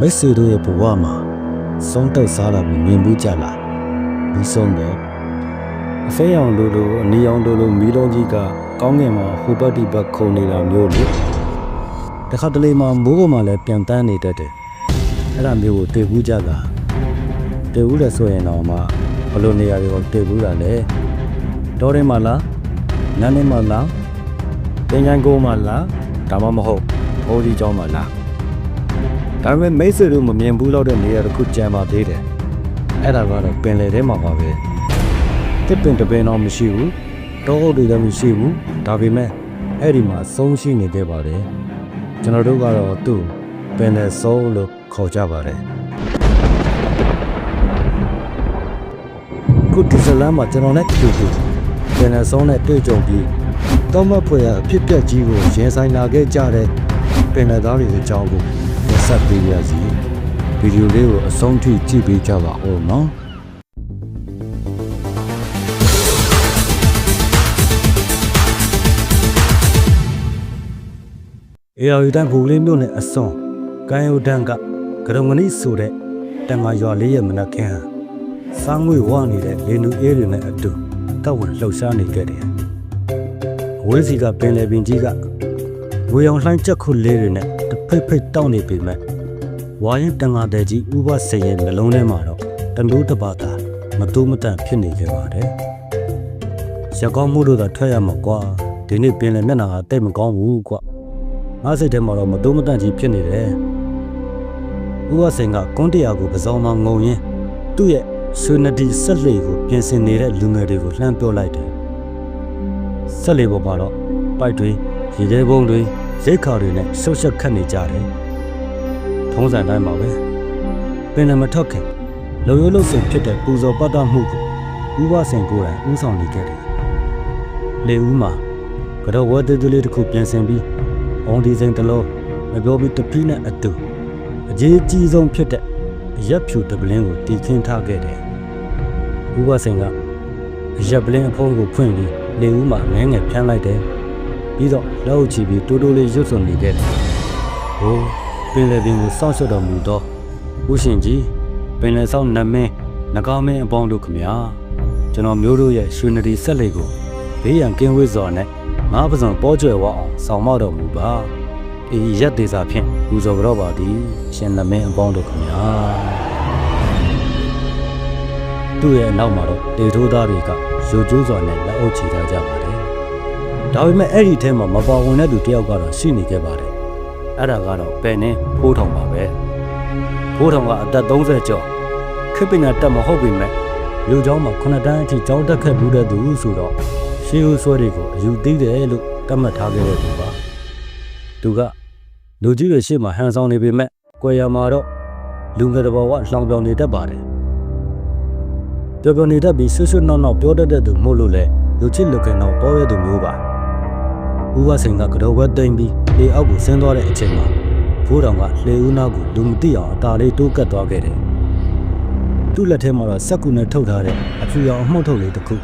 မိတ်ဆွေတို့ရဲ့ဘဝမှာစုံးတက်စားတာကိုမြင်မှုကြလားဒီဆုံးတော့အဖေရောင်လိုလိုအနီရောင်လိုလိုမီးလုံးကြီးကကောင်းငင်မှာဟိုဘက်ဒီဘက်ခုန်နေတာမျိုးလေတခါတလေမှာမိုးပေါ်မှာလည်းပြန်တန်းနေတတ်တယ်အဲ့ဒါမျိုးကိုတွေ့ဘူးကြလားတွေ့ဘူးလဲဆိုရင်တော့မှဘယ်လိုနေရာတွေကိုတွေ့ဘူးတာလဲတောထဲမှာလားနန်းထဲမှာလားတင်ချိုင်းကုန်းမှာလားဒါမှမဟုတ်ဘိုးကြီးကျောင်းမှာလား ဒါပေမဲ့မိတ်ဆွေတို့မမြင်ဘူးတော့တဲ့နေရာတစ်ခုကြံပါသေးတယ်အဲ့ဒါကတော့ပင်လယ်ထဲမှာပါပဲတစ်ပင်တစ်ပင်တော့မရှိဘူးတောအုပ်တွေလည်းမရှိဘူးဒါပေမဲ့အဲ့ဒီမှာဆုံးရှိနေခဲ့ပါတယ်ကျွန်တော်တို့ကတော့သူ့ပင်လယ်ဆုံးလို့ခေါ်ကြပါတယ်ခုဒီဇလန်မှာကျွန်တော်နဲ့တူတူပင်လယ်ဆုံးနဲ့တွေ့ကြုံပြီးတောမတ်ဖွယ်ရအဖြစ်ပြက်ကြီးကိုရင်ဆိုင်လာခဲ့ကြတဲ့ပင်လယ်သားတွေအကြောင်းကို ဆက်ပေးရစီဗီဒီယိုလေးကိုအဆုံးထိကြည့်ပေးကြပါဦးနော်အေယာရီတန်ဘူလေးမြို့နယ်အစွန်ကိုင်းယိုတန်ကကရုံငနီဆိုတဲ့တန်မာရွာလေးရဲ့မနက်ခင်းဟာစမ်းငွေဝနေတဲ့လေနူအေးတွေနဲ့အတူတောက်ဝင်လှုပ်ရှားနေခဲ့တယ်။ဝေးစီကပင်လယ်ပင်ကြီးက ဝေအောင်လှိုင်းချက်ခုလေးတွေနဲ့တစ်ဖိတ်ဖိတ်တောက်နေပေမဲ့ဝါရင်တန်ငါတဲ့ကြီးဥပစေရဲ့နှလုံးထဲမှာတော့တမျိုးတစ်ပါးသာမတိုးမတန့်ဖြစ်နေခဲ့ပါတယ်။ရကောင်းမှုတို့သာထွက်ရမှာကွာဒီနေ့ပင်လယ်မျက်နှာကတိတ်မကောင်းဘူးကွာငါစိတ်ထဲမှာတော့မတိုးမတန့်ကြီးဖြစ်နေတယ်။ဥပစိန်ကကွန်းတရာကိုပစောင်းမှငုံရင်းသူ့ရဲ့ဆွေနဒီဆက်လေကိုပြင်ဆင်နေတဲ့လူငယ်တွေကိုလှမ်းပြောလိုက်တယ်။ဆက်လေပေါ်မှာတော့ပိုက်တွေ ရေခဲပုံတွေရိတ်ခါတွေနဲ့ဆုတ်ရှက်ခတ်နေကြတယ်။ထုံးစံတိုင်းပါပဲ။ပင်လည်းမထွက်ခင်လုံရိုးလုံစင်ဖြစ်တဲ့ပူဇော်ပတ်တမှုကိုဥပစင်ကိုယ်တိုင်ဥဆောင်နေခဲ့တယ်။လေဦးမှာကတော့ဝတ်သေးသေးလေးတစ်ခုပြင်ဆင်ပြီးအုံဒီစိန်တစ်လုံးမပြောပြီးတပီးနဲ့အတူအကြီးကြီးဆုံးဖြစ်တဲ့အရက်ဖြူတပလင်းကိုတီခင်းထားခဲ့တယ်။ဥပစင်ကအရက်ပလင်းအဖုံးကိုဖွင့်ပြီးလေဦးမှာငဲငယ်ဖျန်းလိုက်တယ်။ ပြီးတော့လက်အုပ်ချပြီးတိုးတိုးလေးရွတ်စွန်နေခဲ့တယ်။ဟိုးပင်လယ်ပင်ကိုစောင့်ရှောက်တော်မူသောဦးရှင်ကြီးပင်လယ်ဆောင်နမင်းနဂါမင်းအပေါင်းတို့ခမညာကျွန်တော်မျိုးတို့ရဲ့ရွှေနဒီဆက်လေကိုဘေးရန်ကင်းဝေးစွာနဲ့ငါးပစုံပေါ်ကျွယ်ဝအောင်ဆောင်မတော်မူပါအေးရက်သေးစာဖြင့်ပူဇော်ကြတော့ပါသည်ရှင်နမင်းအပေါင်းတို့ခမညာသူ့ရဲ့အနောက်မှာတော့တေထိုးသားတွေကရိုကျိုးစွာနဲ့လက်အုပ်ချီထားကြပါတယ် ဒါပေမဲ့အဲ့ဒီထဲမှာမပါဝင်တဲ့သူတယောက်ကတော့ရှိနေခဲ့ပါတယ်အဲ့ဒါကတော့ပယ်နေဖိုးထောင်ပါပဲဖိုးထောင်ကအသက်30ကျော်ခေတ်ပညာတက်မဟုတ်ပေမဲ့လူเจ้าမှာခုနှစ်တန်းအထိကျောင်းတက်ခဲ့ဘူးတဲ့သူဆိုတော့ရှေးဦးဆွဲတွေကိုအယူသိတယ်လို့တတ်မှတ်ထားခဲ့တဲ့သူပါသူကလူကြီးတွေရှေ့မှာဟန်ဆောင်နေပေမဲ့ကွယ်ရမှာတော့လူငယ်တစ်ဘောကလှောင်ပြောင်နေတတ်ပါတယ်ပြောပြောနေတတ်ပြီးဆွဆွနောက်နောက်ပြောတတ်တဲ့သူမို့လို့လေလူချစ်လူကန်တော့ပေါ်ရသူမျိုးပါ ဦးဝစိန်ကကတော့ဝက်သိမ့်ပြီးလေအောက်ကိုဆင်းသွားတဲ့အချိန်မှာဖိုးတောင်ကလေဦးနာကိုလူမသိအောင်အတာလေးတိုးကတ်သွားခဲ့တယ်သူ့လက်ထဲမှာတော့စက်ကူနဲ့ထုတ်ထားတဲ့အဖြူရောင်အမှုန့်ထုတ်လေးတစ်ခု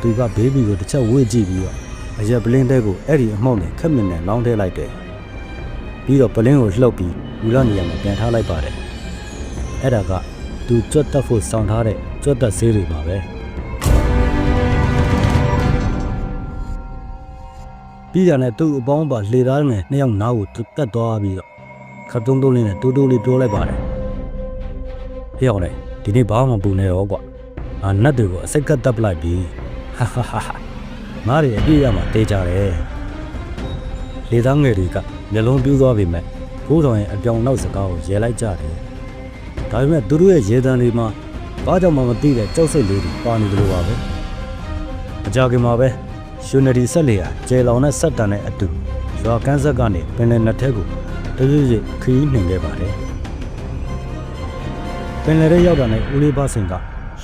သူကဘေးဘီကိုတစ်ချက်ဝှေ့ကြည့်ပြီးတော့အရက်ပလင်းတဲကိုအဲ့ဒီအမှုန့်နဲ့ခက်မြင်နဲ့လောင်းထဲလိုက်တယ်ပြီးတော့ပလင်းကိုလှုပ်ပြီးလူလာနေရာမှာပြန်ထားလိုက်ပါတယ်အဲ့ဒါကသူကြွတ်တက်ဖို့စောင့်ထားတဲ့ကြွတ်တက်ဆေးတွေပါပဲ ပြီးတာနဲ့သူ့အပေါင်းပါလှေသားငယ်နှစ်ယောက်နားကိုသူတက်သွားပြီးတော့ခတ်တုံးတုံးလေးနဲ့တိုးတိုးလေးပြောလိုက်ပါတယ်ဟေ့အောင်လေဒီနေ့ဘာမှမပူနေတော့ကွာအာနတ်တွေကိုအစိတ်ကတ်တက်ပလိုက်ပြီဟာဟာဟာဟာငါတွေအပြည့်ရမှာတေးကြတယ်လေသားငယ်တွေကမျက်လုံးပြူးသွားပြီမဲ့ကိုးတော်ရဲ့အပြောင်နောက်စကားကိုရဲလိုက်ကြတယ်ဒါပေမဲ့သူတို့ရဲ့ရေတံတွေမှာဘာကြောင့်မှမသိတဲ့ကြောက်စိတ်လေးတွေပါနေတယ်လို့ပါပဲအကြခင်မှာပဲ ယူနီတီဆက်လေဟာကျဲလောင်တဲ့ဆက်တန်နဲ့အတူရွာကန်းဆက်ကနေပင်လယ်နှစ်ထက်ကိုတရွေ့ရွေ့ခရီးနှင်ခဲ့ပါတယ်ပင်လယ်ရဲရောက်တာနဲ့ဦးလေးပါစင်က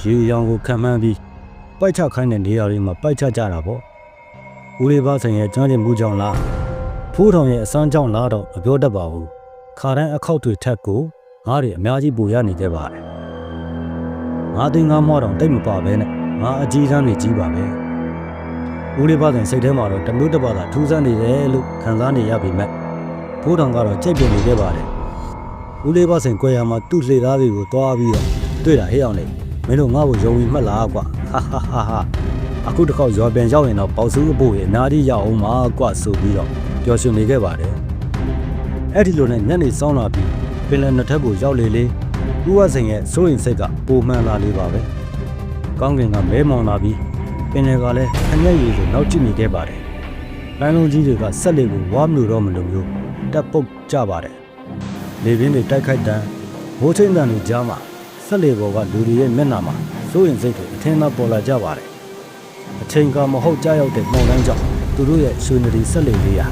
ရေရောင်ကိုခံမှန်းပြီးပိုက်ချခိုင်းတဲ့နေရာတွေမှာပိုက်ချကြတာပေါ့ဦးလေးပါစင်ရဲ့ကျွမ်းကျင်မှုကြောင့်လားဖိုးထောင်ရဲ့အစမ်းကြောင့်လားတော့မပြောတတ်ပါဘူးခါတန်းအခောက်တွေထက်ကိုငါးတွေအများကြီးပူရနေကြပါတယ်ငါသိငါမောတော့တိတ်မပါပဲနဲ့ငါအကြီးတန်းနေကြီးပါပဲ ဦးလေးပါစင်စိတ်ထဲမှာတော့တမျိုးတစ်ပါးသာထူးဆန်းနေတယ်လို့ခံစားနေရပေမဲ့ဖိုးထောင်ကတော့ကြိတ်ပြနေခဲ့ပါတယ်ဦးလေးပါစင်ကြွယ်ရမှာသူ့လေသားတွေကိုတွားပြီးတော့တွေ့တာဟဲ့အောင်လေမင်းတို့ငါ့ကိုယုံပြီးမှတ်လားကွာဟာဟာဟာဟာအခုတစ်ခေါက်ရွာပြန်ရောက်ရင်တော့ပေါစုအဖို့ရဲ့နားရီရောက်အောင်ပါကွာဆိုပြီးတော့ပျော်ရွှင်နေခဲ့ပါတယ်အဲ့ဒီလိုနဲ့ညနေစောင်းလာပြီးပင်လယ်နှစ်ထပ်ကိုရောက်လေလေဦးဝစင်ရဲ့စိုးရင်စိတ်ကပိုမှန်လာလေပါပဲကောင်းကင်ကမဲမောင်လာပြီး ပင်လယ်ကလည်းခညက်ရည်လိုနောက်ကျနေခဲ့ပါတယ်လိုင်းလုံးကြီးတွေကဆက်လေကိုဝါမလို့တော့မလို့မျိုးတက်ပုတ်ကြပါတယ်လေပြင်းတွေတိုက်ခိုက်တန်းမိုးချင်းတန်တွေကြားမှာဆက်လေပေါ်ကလူတွေရဲ့မျက်နှာမှာစိုးရင်စိတ်တွေအထင်သာပေါ်လာကြပါတယ်အချိန်ကမဟုတ်ကြောက်ရောက်တဲ့ပုံတိုင်းကြောင့်သူတို့ရဲ့ရွှေနဒီဆက်လေလေးဟာ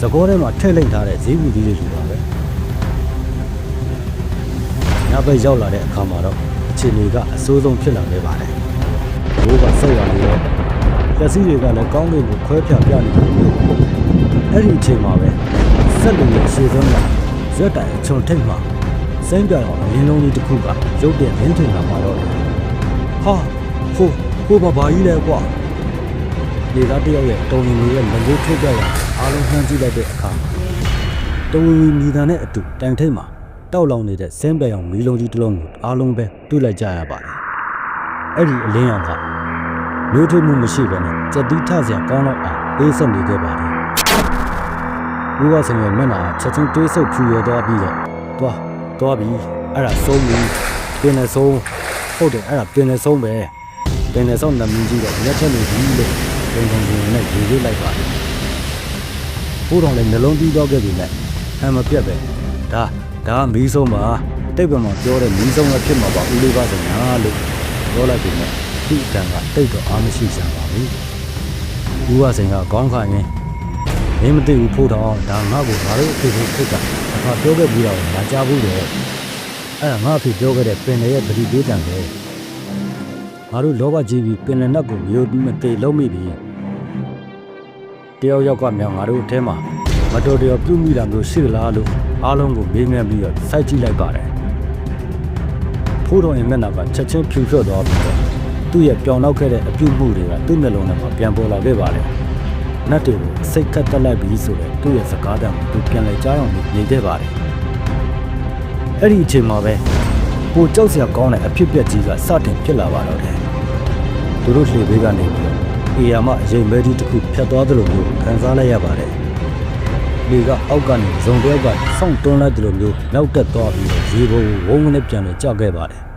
သကောထဲမှာထည့်လိုက်ထားတဲ့ဈေးဘူးကြီးတွေလိုပါပဲညဘက်ရောက်လာတဲ့အခါမှာတော့အခြေအနေကအဆိုးဆုံးဖြစ်လာခဲ့ပါတယ် ဘိုးကဆက်ရနေတော့လက်စည်းတွေကလည်းကောင်းကင်ကိုခွဲဖြာပြနေတယ်အဲ့ဒီအချိန်မှာပဲဆက်လေရဲ့ရှေ့ဆုံးကရက်တိုင်အချုံထိတ်မှာစိမ့်ပြောင်အောင်အလင်းလုံးလေးတစ်ခုကရုပ်တဲ့လင်းထင်လာမှာတော့တယ်ဟာဟိုဟိုဘာဘာကြီးလဲကွာလေသားတယောက်ရဲ့တုံရင်လေးရဲ့လက်လေးထုတ်ပြရအားလုံးနှမ်းကြည့်လိုက်တဲ့အခါတုံရင်မိသားနဲ့အတူတိုင်ထိတ်မှာတောက်လောင်နေတဲ့စင်းပယ်အောင်မီးလုံးကြီးတစ်လုံးကိုအားလုံးပဲတွေ့လိုက်ကြရပါတယ်အဲ့ဒီအလင်းရောင်က မျိုးထွေးမှုမရှိဘဲနဲ့စက်တီးထစရာကောင်းတော့အောင်ပေးဆက်နေခဲ့ပါတယ်ဘုရားဆင်ရဲ့မျက်နှာချက်ချင်းတွေးဆုပ်ဖြူရသွားပြီးတော့သွားသွားပြီးအဲ့ဒါဆုံးပြီပင်နဲ့ဆုံးဟုတ်တယ်အဲ့ဒါပင်နဲ့ဆုံးပဲပင်နဲ့ဆုံးနမင်းကြီးတော့လက်ထက်နေပြီလို့ပုံပုံပုံနဲ့ရေလေးလိုက်ပါတယ်ဘိုးတော်လည်းနှလုံးပြီးတော့ခဲ့ပြီနဲ့အမပြတ်ပဲဒါဒါကမီးဆုံးပါတိတ်ပံမှာပြောတဲ့မီးဆုံးလည်းဖြစ်မှာပါဦးလေးပါစင်ညာလို့ပြောလိုက်ပြီနဲ့ သူ့အတန်ကတိတ်တော့အားမရှိစံပါဘူးဦးဝစင်ကခေါင်းခါရင်မင်းမသိဘူးဖို့တော့ဒါငါ့ကိုငါတို့အဖေကိုခိတ်ကအခါပြောခဲ့ပြီးတော့ငါကြားဘူးလေအဲ့ဒါငါအဖေပြောခဲ့တဲ့ပင်လေရဲ့ပတိပေးတံပဲငါတို့လောဘကြီးပြီးပင်လယ်နက်ကိုမျိုးမသေးလုံးမိပြီတယောက်ယောက်ကမြောင်ငါတို့အထဲမှာမတော်တရောပြုမိတာမျိုးရှိလားလို့အားလုံးကိုမေးမြန်းပြီးတော့စိုက်ကြည့်လိုက်ပါတယ်ဖိုးတော်ရဲ့မျက်နှာကချက်ချင်းဖြူဖြော့သွားပြီးတော့ သူ့ရဲ့ပြောင်နောက်ခဲ့တဲ့အပြုတ်မှုတွေကသူ့မျက်လုံးထဲမှာပြန်ပေါ်လာခဲ့ပါတယ်နတ်တွေကိုစိတ်ကတ်တက်လိုက်ပြီးဆိုတော့သူ့ရဲ့စကားတံကိုသူပြန်လဲကြားအောင်နေခဲ့ပါတယ်အဲ့ဒီအချိန်မှာပဲပိုကြောက်စရာကောင်းတဲ့အဖြစ်အပျက်ကြီးကစတင်ဖြစ်လာပါတော့တယ်သူတို့လှေဘေးကနေပြီးတော့အေယာမအရင်မဲကြီးတစ်ခုဖြတ်သွားသလိုမျိုးခံစားလိုက်ရပါတယ်လေကအောက်ကနေဇုံတယောက်ကစောင့်တွန်းလိုက်သလိုမျိုးနောက်တက်သွားပြီးတော့ရေပုံဝုန်းကနေပြန်လဲကြောက်ခဲ့ပါတယ်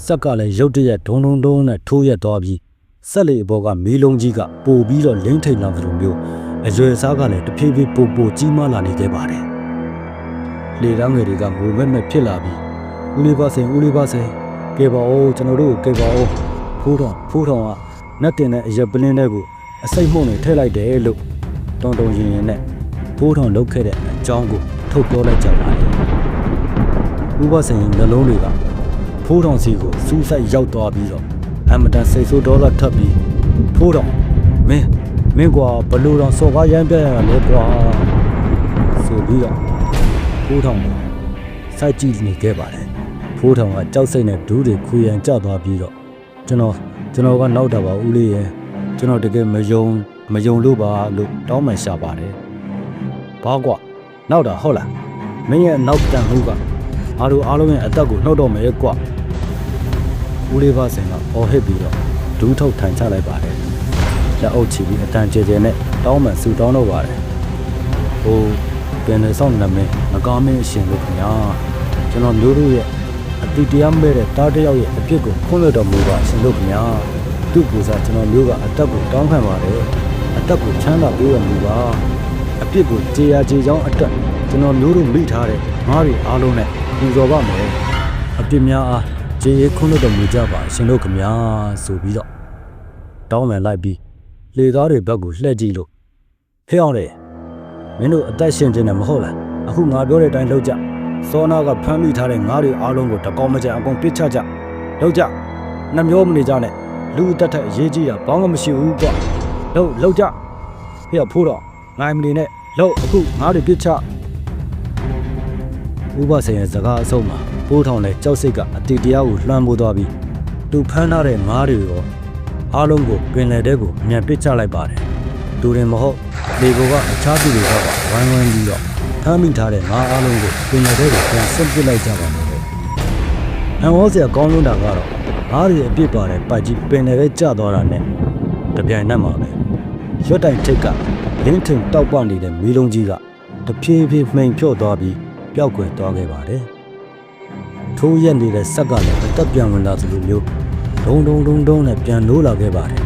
စက်ကလည်းရုတ်တရက်ဒုံဒုံဒုံနဲ့ထိုးရက်သွားပြီးဆက်လေအပေါ်ကမီးလုံးကြီးကပို့ပြီးတော့လင်းထိန်လာသလိုမျိုးအရွယ်စားကလည်းတဖြည်းဖြည်းပိုပိုကြီးမားလာနေခဲ့ပါတယ်လေတောင်းငယ်တွေကငိုမက်မက်ဖြစ်လာပြီးဦးလေးပါစင်ဦးလေးပါစင်ကဲပါဦးကျွန်တော်တို့ကိုကဲပါဦးဖိုးတော်ဖိုးတော်ကနတ်တင်တဲ့အရက်ပလင်းတွေကိုအစိတ်မှုန့်နေထည့်လိုက်တယ်လို့တုံတုံရင်ရင်နဲ့ဖိုးတော်လုတ်ခဲ့တဲ့အကြောင်းကိုထုတ်ပြောလိုက်ကြပါတယ်ဦးပါစင်နှလုံးတွေက ဖိုးတော်စီကိုစူးစိုက်ရောက်သွားပြီးတော့အမတန်စိတ်ဆိုးဒေါသထပ်ပြီးဖိုးတော်မင်းမင်းကွာဘလို့တော့စော်ကားရမ်းပြရတာလေကွာဆိုပြီးတော့ဖိုးတော်ကစိုက်ကြည့်နေခဲ့ပါတယ်ဖိုးတော်ကကြောက်စိတ်နဲ့ဒူးတွေခူရန်ကျသွားပြီးတော့ကျွန်တော်ကျွန်တော်ကနောက်တာပါဦးလေးရဲ့ကျွန်တော်တကယ်မယုံမယုံလို့ပါလို့တောင်းပန်ရှာပါတယ်ဘာကွာနောက်တာဟုတ်လားမင်းရဲ့နောက်တန်မှုကအားတို့အားလုံးရဲ့အသက်ကိုနှုတ်တော့မယ်ကွာ ဦးလေးပါစင်ကအော်ဟစ်ပြီးတော့ဒူးထုတ်ထိုင်ချလိုက်ပါတယ်လက်အုပ်ချပြီးအတန်ကျကျနဲ့တောင်းပန်ဆူတောင်းတော့ပါတယ်ဟိုပြန်လေဆောင်နမင်းမကောင်းမင်းအရှင်လို့ခင်ဗျာကျွန်တော်မျိုးတို့ရဲ့အတိတရားမဲ့တဲ့တားတယောက်ရဲ့အဖြစ်ကိုခွင့်လွှတ်တော်မူပါရှင်လို့ခင်ဗျာသူ့ကိုယ်စားကျွန်တော်မျိုးကအတက်ကိုတောင်းခံပါတယ်အတက်ကိုချမ်းသာပေးတော်မူပါအပြစ်ကိုကြေရာကြေချောင်းအတက်ကျွန်တော်မျိုးတို့မိထားတဲ့ငါးတွေအားလုံးနဲ့ပူဇော်ပါမယ်အပြစ်များအား ကြေရဲခွင့်လွှတ်တော်မူကြပါရှင်လို့ခင်ဗျာဆိုပြီးတော့တောင်းပန်လိုက်ပြီးလေသားတွေဘက်ကိုလှည့်ကြည့်လို့ဟဲ့အောင်လေမင်းတို့အသက်ရှင်ခြင်းနဲ့မဟုတ်လားအခုငါပြောတဲ့အတိုင်းလုပ်ကြစောနာကဖမ်းမိထားတဲ့ငါးတွေအားလုံးကိုတကောင်မကြံအကုန်ပစ်ချကြလုပ်ကြနှမျောမနေကြနဲ့လူအသက်ထက်အရေးကြီးတာဘာမှမရှိဘူးကွာလုပ်လုပ်ကြဟဲ့ဖိုးတော့ငိုင်းမနေနဲ့လုပ်အခုငါးတွေပစ်ချဥပဆေရဲ့စကားအဆုံးမှာ ပိုးထောင်တဲ့ကြောက်စိတ်ကအတီတရားကိုလွှမ်းမိုးသွားပြီးသူဖမ်းထားတဲ့ငါးတွေရောအားလုံးကိုပင်လယ်ထဲကိုအမြန်ပစ်ချလိုက်ပါတယ်သူရင်မဟုတ်လေကိုကအခြားသူတွေကပါဝိုင်းဝန်းပြီးတော့ဖမ်းမိထားတဲ့ငါးအားလုံးကိုပင်လယ်ထဲကိုပြန်ဆွန့်ပစ်လိုက်ကြပါမယ်လေ။အန်ဝေါ်စရာကောင်းလွန်းတာကတော့ငါးရီအပြစ်ပါတဲ့ပိုက်ကြီးပင်လယ်ထဲကျသွားတာနဲ့တပြိုင်နက်မှာပဲရွတ်တိုင်ထိတ်ကလင်းထင်တောက်ပနေတဲ့မီးလုံးကြီးကတဖြည်းဖြည်းမှိန်ဖြော့သွားပြီးပျောက်ကွယ်သွားခဲ့ပါတယ်။ ထိုးရက်နေတဲ့ဆက်ကလည်းအသက်ပြန်ဝင်လာသလိုမျိုးဒုံဒုံဒုံဒုံနဲ့ပြန်နိုးလာခဲ့ပါတယ်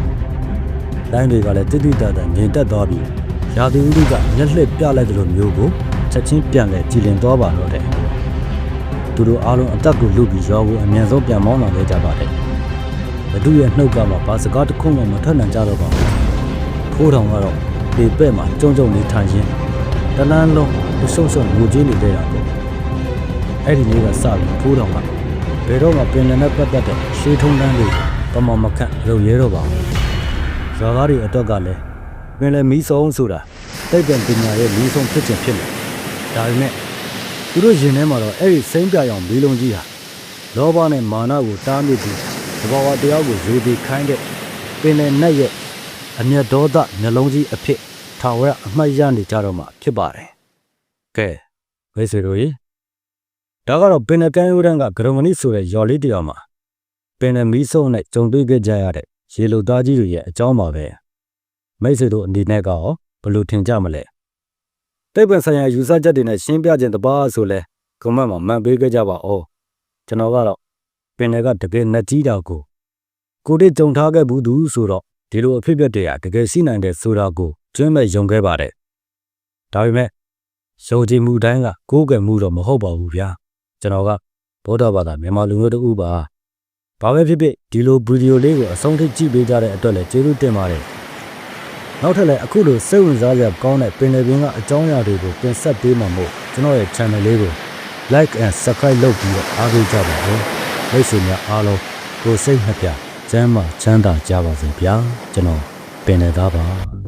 ။တိုင်းတွေကလည်းတိတိတတ်တတ်ငြိမ်သက်သွားပြီးရာသီဥတုကမျက်လှည့်ပြလိုက်သလိုမျိုးကိုချက်ချင်းပြန်လဲကြည်လင်သွားပါတော့တယ်။သူတို့အားလုံးအသက်ကိုလူပြီးရောကိုအမြန်ဆုံးပြန်မောင်းလာခဲ့ကြပါတယ်။ဘဒုရဲ့နှုတ်ကမှဘာစကားတစ်ခုမှမထွက်နိုင်ကြတော့ပါဘူး။ဖိုးထောင်ကတော့ပေပဲ့မှာကြုံကြုံနေထိုင်ရင်းတနန်းလုံးမရှုံရှုံငိုကြည့်နေတဲ့တာပေါ့။ အဲ့ဒီနေ့ကစပြီးဖိုးထောင်ကဘယ်တော့မှပင်လယ်နဲ့ပတ်သက်တဲ့ရှေးထုံးတန်းတွေပမာမခန့်လုပ်ရဲတော့ပါဘူး။ဇာကားတွေအတွက်ကလည်းပင်လယ်မီးစုံဆိုတာတိတ်ပင်ပညာရဲ့မီးစုံဖြစ်ခြင်းဖြစ်တယ်။ဒါပေမဲ့သူတို့ရင်ထဲမှာတော့အဲ့ဒီစိမ့်ပြရောင်မီးလုံးကြီးဟာလောဘနဲ့မာနကိုတားမြစ်ပြီးသဘာဝတရားကိုရေဒီခိုင်းတဲ့ပင်လယ်နက်ရဲ့အမျက်ဒေါသနှလုံးကြီးအဖြစ်ထာဝရအမှတ်ရနေကြတော့မှဖြစ်ပါတယ်။ကဲဝိစေတို့ရေ ဒါကတော့ပင်လယ်ကမ်းရိုးတန်းကဂရမဏိဆိုတဲ့ယော်လေးတစ်ယောက်မှာပင်လယ်မီးစုံနဲ့ကြုံတွေ့ခဲ့ကြရတဲ့ရေလိုသားကြီးတွေရဲ့အကြောင်းပါပဲ။မိတ်ဆွေတို့အနေနဲ့ကရောဘယ်လိုထင်ကြမလဲ။တိတ်ပံဆိုင်ရာယူဆချက်တွေနဲ့ရှင်းပြခြင်းတပါးဆိုလဲကွန်မန့်မှာမှန်ပေးခဲ့ကြပါဦး။ကျွန်တော်ကတော့ပင်လယ်ကတကယ်နှက်ကြီးတာကိုကိုတိကြုံထားခဲ့ဘူးသူဆိုတော့ဒီလိုအဖြစ်အပျက်တွေကတကယ်ရှိနိုင်တယ်ဆိုတာကိုကျွမ်းမဲ့ယုံခဲ့ပါတယ်။ဒါပေမဲ့ယုံကြည်မှုတိုင်းကကိုးကွယ်မှုတော့မဟုတ်ပါဘူးဗျာ။ ကျွန်တော်ကဗုဒ္ဓဘာသာမြန်မာလူမျိုးတူပါ။ဘာပဲဖြစ်ဖြစ်ဒီလိုဗီဒီယိုလေးကိုအဆုံးထိကြည့်ပေးကြတဲ့အတွက်လည်းကျေးဇူးတင်ပါတယ်။နောက်ထပ်လည်းအခုလိုစိတ်ဝင်စားစရာကောင်းတဲ့ပင်လယ်ပင်ကအကြောင်းအရာတွေကိုတင်ဆက်ပေးမှာမို့ကျွန်တော်ရဲ့ channel လေးကို like and subscribe လုပ်ပြီးတော့အားပေးကြပါဦး။မိတ်ဆွေများအားလုံးကိုယ်စိတ်နှစ်ပြကျမ်းမာချမ်းသာကြပါစေဗျာကျွန်တော်ပင်လယ်သားပါ